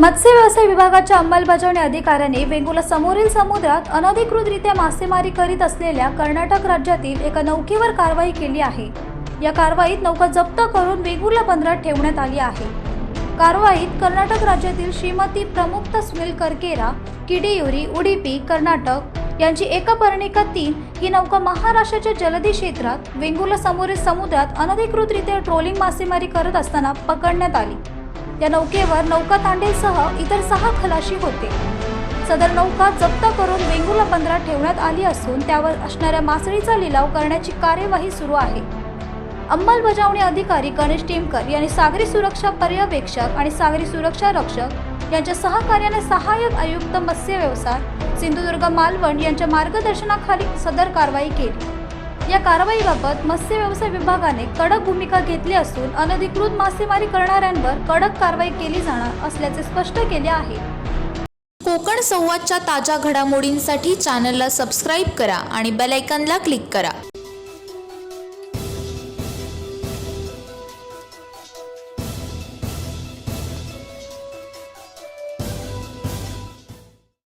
मत्स्य व्यवसाय विभागाच्या अंमलबजावणी अधिकाऱ्याने वेंगुला समोरील समुद्रात अनधिकृतरित्या मासेमारी करीत असलेल्या कर्नाटक राज्यातील एका नौकेवर कारवाई केली आहे. या कारवाईत नौका जप्त करून वेंगुर्ला बंदरात ठेवण्यात आली आहे. कारवाईत कर्नाटक राज्यातील श्रीमती प्रमुक्त सुनील करकेरा किडियुरी उडीपी कर्नाटक यांची एका पर्णिका तीन ही नौका महाराष्ट्राच्या जलदी क्षेत्रात वेंगुर्ला समोरील समुद्रात अनधिकृतरित्या ट्रोलिंग मासेमारी करत असताना पकडण्यात आली. या नौकेवर नौका तांडेसह इतर सहा खलाशी होते. सदर नौका जप्त करून वेंगुर्ला बंदरात ठेवण्यात आली असून त्यावर असणाऱ्या मासळीचा लिलाव करण्याची कार्यवाही सुरू आहे. अंमलबजावणी अधिकारी गणेश टेमकर यांनी सागरी सुरक्षा पर्यवेक्षक आणि सागरी सुरक्षा रक्षक यांच्या सहकार्याने सहाय्यक आयुक्त मत्स्य व्यवसाय सिंधुदुर्ग मालवण यांच्या मार्गदर्शनाखाली सदर कारवाई केली. या कारवाईबाबत मत्स्य व्यवसाय विभागाने कडक भूमिका घेतली असून अनधिकृत मासेमारी करणाऱ्यांवर कडक कारवाई केली जाणार असल्याचे स्पष्ट केले आहे. कोकण संवादच्या ताज्या घडामोडींसाठी चॅनलला सबस्क्राईब करा आणि बेलायकनला क्लिक करा.